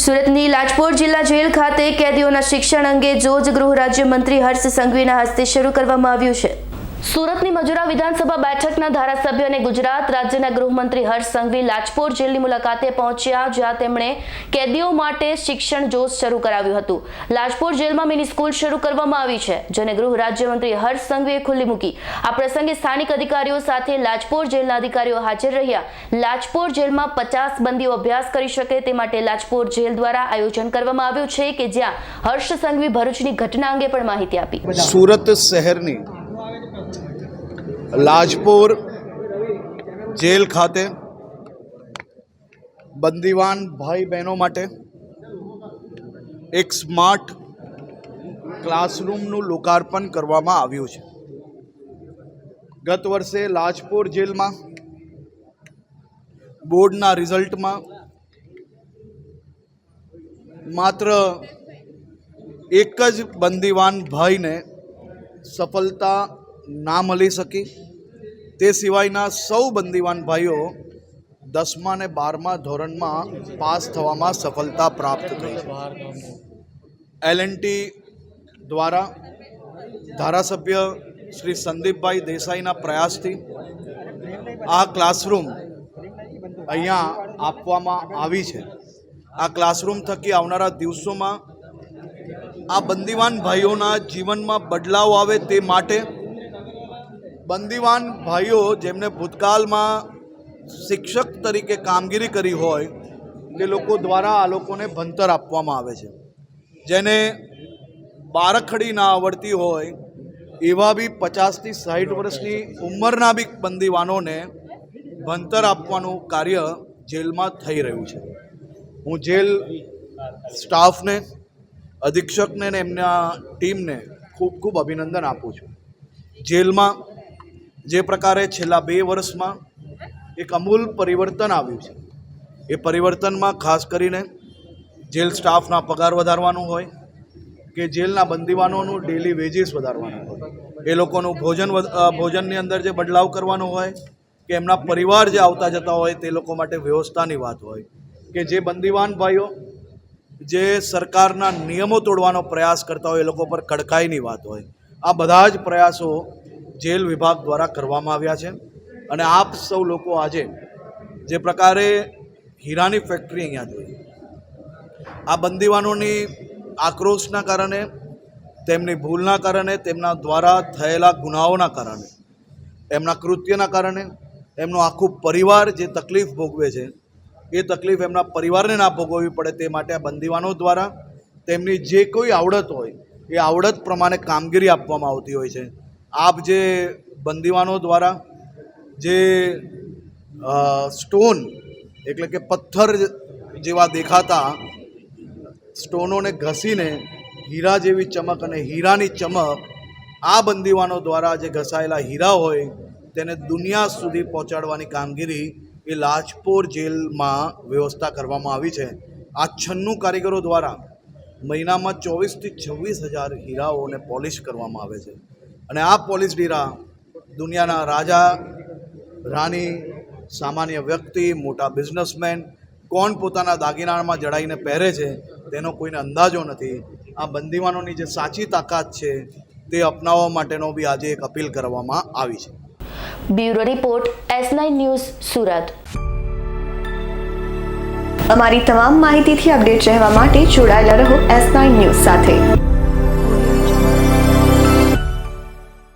સુરતની લાજપોર જિલ્લા જેલ ખાતે કેદીઓના શિક્ષણ અંગે જોજ ગૃહ રાજ્યમંત્રી હર્ષ સંઘવીના હસ્તે શરૂ કરવામાં આવ્યું છે. સુરતની મજુરા વિધાનસભા બેઠકના ધારાસભ્ય અને ગુજરાત રાજ્યના ગૃહમંત્રી હર્ષ સંઘવી લાજપોર જેલની મુલાકાતે પહોંચ્યા, જ્યાં તેમણે કેદીઓ માટે શિક્ષણ જોશ શરૂ કરાવ્યું હતું. લાજપોર જેલમાં મિની સ્કૂલ શરૂ કરવામાં આવી છે, જેને ગૃહ રાજ્યમંત્રી હર્ષ સંઘવીએ ખુલ્લી મૂકી. આ પ્રસંગે સ્થાનિક અધિકારીઓ સાથે લાજપોર જેલના અધિકારીઓ હાજર રહ્યા. લાજપોર જેલમાં પચાસ બંદીઓ અભ્યાસ કરી શકે તે માટે લાજપોર જેલ દ્વારા આયોજન કરવામાં આવ્યું છે કે જ્યાં હર્ષ સંઘવી ભરૂચની ઘટના અંગે પણ માહિતી આપી. સુરત શહેરની લાજપોર જેલ ખાતે બંદીવાન ભાઈ બહેનો માટે એક સ્માર્ટ ક્લાસરૂમનું લોકાર્પણ કરવામાં આવ્યું છે. ગત વર્ષે લાજપોર જેલમાં બોર્ડના રિઝલ્ટમાં માત્ર એક જ બંદીવાન ભાઈને સફળતા ના મળી શકી. તે સિવાયના સૌ બંદીવાન ભાઈઓ દસમા અને બારમા ધોરણમાં પાસ થવામાં સફળતા પ્રાપ્ત થઈ. એલ દ્વારા ધારાસભ્ય શ્રી સંદીપભાઈ દેસાઈના પ્રયાસથી આ ક્લાસરૂમ અહીંયા આપવામાં આવી છે. આ ક્લાસરૂમ થકી આવનારા દિવસોમાં આ બંદીવાન ભાઈઓના જીવનમાં બદલાવ આવે તે માટે બંદીવાન ભાઈઓ જેમને ભૂતકાળમાં શિક્ષક તરીકે કામગીરી કરી હોય, તે લોકો દ્વારા આ લોકોને ભણતર આપવામાં આવે છે. જેને બારખડી ના આવડતી હોય, એવા બી પચાસથી સાઠ વર્ષની ઉંમરના બી બંદીવાનોને ભણતર આપવાનું કાર્ય જેલમાં થઈ રહ્યું છે. હું જેલ સ્ટાફને, અધિક્ષકને ને એમના ટીમને ખૂબ ખૂબ અભિનંદન આપું છું. જેલમાં જે પ્રકારે છેલ્લા બે વર્ષમાં એક અમૂલ પરિવર્તન આવ્યું છે. એ પરિવર્તનમાં ખાસ કરીને જેલ સ્ટાફના પગાર વધારવાનું હોય કે જેલના બંદીવાનોનું ડેલી વેજીસ વધારવાનું હોય. એ લોકોનું ભોજન ભોજનની અંદર જે બદલાવ કરવાનો હોય કે એમના પરિવાર જે આવતા જતા હોય તે લોકો માટે વ્યવસ્થાની વાત હોય કે જે બંદીવાન ભાઈઓ જે સરકારના નિયમો તોડવાનો પ્રયાસ કરતા હોય એ લોકો પર કડકાઈની વાત હોય. આ બધા જ પ્રયાસો જેલ વિભાગ દ્વારા કરવામાં આવ્યા છે. અને આપ સૌ લોકો આજે જે પ્રકારે હીરાની ફેક્ટરી અહીંયા જોઈ. આ બંદીવાનોની આક્રોશના કારણે, તેમની ભૂલના કારણે, તેમના દ્વારા થયેલા ગુનાઓના કારણે એમના કૃત્યના કારણે, એમનું આખું પરિવાર જે તકલીફ ભોગવે છે, એ તકલીફ એમના પરિવારને ના ભોગવવી પડે તે માટે આ બંદીવાનો દ્વારા તેમની જે કોઈ આવડત હોય, એ આવડત પ્રમાણે કામગીરી આપવામાં આવતી હોય છે. આપ જે બંદીવાનો દ્વારા જે સ્ટોન એટલે કે પથ્થર જેવા દેખાતા, સ્ટોનોને ઘસીને હીરા જેવી ચમક અને હીરાની ચમક આ બંદીવાનો દ્વારા જે ઘસાયેલા હીરા હોય તેને દુનિયા સુધી પહોંચાડવાની કામગીરી એ લાજપોર જેલમાં વ્યવસ્થા કરવામાં આવી છે. આ છન્નું કારીગરો દ્વારા મહિનામાં ચોવીસથી છવ્વીસ હજાર હીરાઓને પોલિશ કરવામાં આવે છે. અને આ પોલીસ ડીરા દુનિયાના રાજા રાની સામાન્ય વ્યક્તિ મોટા બિઝનેસમેન કોણ પોતાના દાગીનામાં જડાઈને પહેરે છે તેનો કોઈને અંદાજો નથી. આ બંદીવાનોની જે સાચી તાકાત છે તે અપનાવવા માટેનો બી આજે એક અપીલ કરવામાં આવી છે. Bureau report S nine news Surat. અમારી તમામ માહિતીથી અપડેટ રહેવા માટે જોડાયેલા રહો એસ નાઇન ન્યૂઝ સાથે.